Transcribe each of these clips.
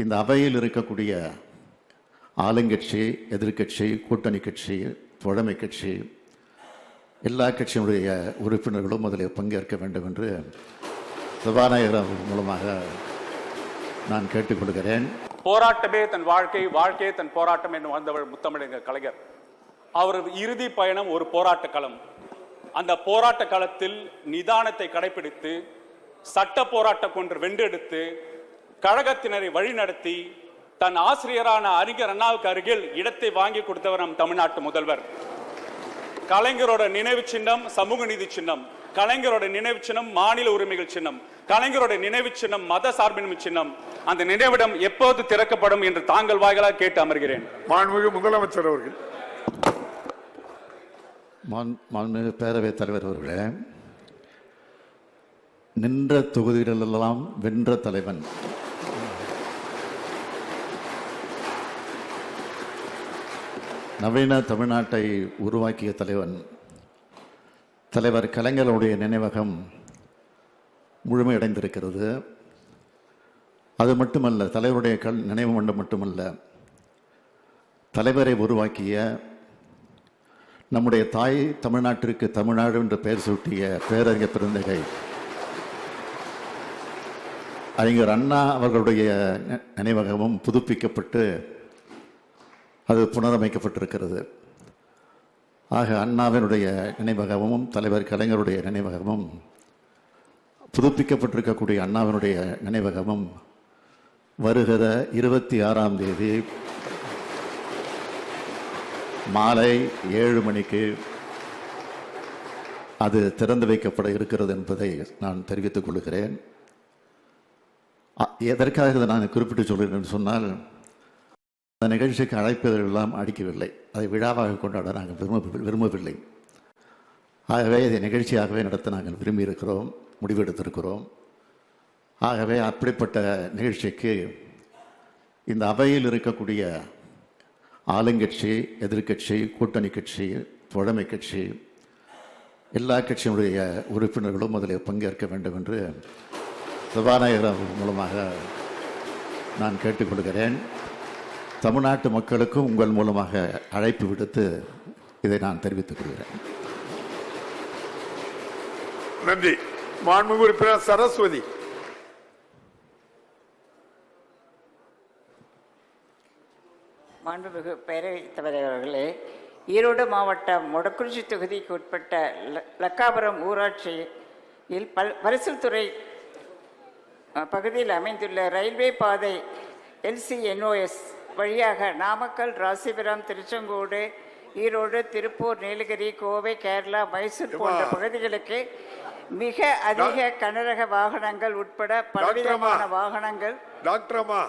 இந்த அவையில் இருக்கக்கூடிய ஆளுங்கட்சி எதிர்க்கட்சி கூட்டணி கட்சி தோழமை கட்சி எல்லா கட்சியினுடைய உறுப்பினர்களும் அதில் பங்கேற்க வேண்டும் என்று சபாநாயகர் மூலமாக நான் கேட்டுக்கொள்கிறேன். போராட்டமே தன் வாழ்க்கை வாழ்க்கையே தன் போராட்டம் என்று வந்தவர் முத்தமிழர் கலைஞர். அவரது இறுதி பயணம் ஒரு போராட்ட களம். அந்த போராட்ட களத்தில் நிதானத்தை கடைபிடித்து சட்ட போராட்டம் கொண்டு வென்றெடுத்து கழகத்தினரை வழிநடத்தி தன் ஆசிரியரான அறிஞர் அண்ணாவுக்கு அருகில் இடத்தை வாங்கி கொடுத்தவர் நம் தமிழ்நாட்டு முதல்வர். கலைஞரோட நினைவு சின்னம் சமூக நீதி சின்னம். கலைஞரோட நினைவு சின்னம் மாநில உரிமைகள் சின்னம். கலைஞரோட நினைவு சின்னம் மத சார்பின்மை சின்னம். அந்த நினைவிடம் எப்போது திறக்கப்படும் என்று தாங்கள் வாய்களாக கேட்டு அமர்கிறேன். மாண்புமிகு முதலமைச்சர் அவர்கள். மாண்- மாண்புமிகு பேரவைத் தலைவர் அவர்களே நின்ற தொகுதிகளெல்லாம் வென்ற தலைவன். நவீன தமிழ்நாட்டை உருவாக்கிய தலைவன் தலைவர் கலைஞருடைய நினைவகம் முழுமையடைந்திருக்கிறது. அது மட்டுமல்ல தலைவருடைய கல் நினைவு மன்றம் மட்டுமல்ல தலைவரை உருவாக்கிய நம்முடைய தாய் தமிழ்நாட்டிற்கு தமிழ்நாடு என்று பெயர் சூட்டிய பேரறிஞர் பெருந்தகை அறிஞர் அண்ணா அவர்களுடைய நினைவகமும் புதுப்பிக்கப்பட்டு அது புனரமைக்கப்பட்டிருக்கிறது. ஆக அண்ணாவினுடைய நினைவகமும் தலைவர் கலைஞருடைய நினைவகமும் புதுப்பிக்கப்பட்டிருக்கக்கூடிய அண்ணாவினுடைய நினைவகமும் வருகிற இருபத்தி ஆறாம் தேதி மாலை ஏழு மணிக்கு அது திறந்து வைக்கப்பட இருக்கிறது என்பதை நான் தெரிவித்துக் கொள்கிறேன். அ- எதற்காக இதை நான் குறிப்பிட்டு சொல்கிறேன் என்று சொன்னால் அந்த நிகழ்ச்சிக்கு அழைப்பதெல்லாம் அடிக்கவில்லை. அதை விழாவாக கொண்டாட நாங்கள் விரும்ப விரும்பவில்லை. ஆகவே இதை நிகழ்ச்சியாகவே நடத்த நாங்கள் விரும்பியிருக்கிறோம் முடிவெடுத்திருக்கிறோம். ஆகவே அப்படிப்பட்ட நிகழ்ச்சிக்கு இந்த அவையில் இருக்கக்கூடிய ஆளுங்கட்சி எதிர்க்கட்சி கூட்டணி கட்சி தோழமை கட்சி எல்லா கட்சியினுடைய உறுப்பினர்களும் அதில் பங்கேற்க வேண்டும் என்று சபாநாயகர் மூலமாக நான் கேட்டுக்கொள்கிறேன். தமிழ்நாட்டு மக்களுக்கும் உங்கள் மூலமாக அழைப்பு விடுத்து இதை நான் தெரிவித்துக் கொள்கிறேன். நன்றி. மாண்புமிகு உறுப்பினர் சரஸ்வதி. மாண்புமிகு பேரவைத் தலைவர் அவர்களே ஈரோடு மாவட்டம் மொடக்குறிச்சி தொகுதிக்கு உட்பட்ட ல- லக்காபுரம் ஊராட்சியில் பல் பரிசல் துறை அஹ், பகுதியில் அமைந்துள்ள ரயில்வே பாதை எல்சிஎன்ஓஎஸ் வழியாக நாமக்கல் ராசிபுரம் திருச்செங்கோடு ஈரோடு திருப்பூர் நீலகிரி கோவை கேரளா மைசூர் போன்ற. பகுதிகளுக்கு மிக அதிக கனரக வாகனங்கள் உட்பட பலவிதமான வாகனங்கள். டாக்டர் அம்மா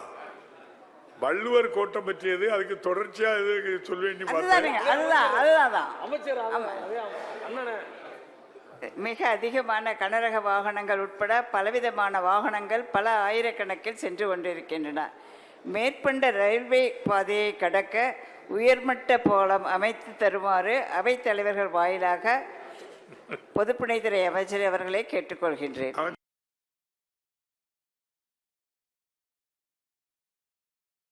வள்ளுவர் கோட்டம் பற்றியது அதுக்கு தொடர்ச்சியா இது சொல்ல வேண்டி அதுதானுங்க பார்த்தேன். அதுதான் அதுதான் தான். மிக அதிகமான கனரக வாகனங்கள் உட்பட பலவிதமான வாகனங்கள் பல ஆயிரக்கணக்கில் சென்று கொண்டிருக்கின்றன. மேற்கொண்ட ரயில்வே பாதையை கடக்க உயர்மட்ட பாலம் அமைத்து தருமாறு அவைத் தலைவர்கள் வாயிலாக பொதுப்பணித்துறை அமைச்சர் அவர்களை கேட்டுக்கொள்கின்றேன்.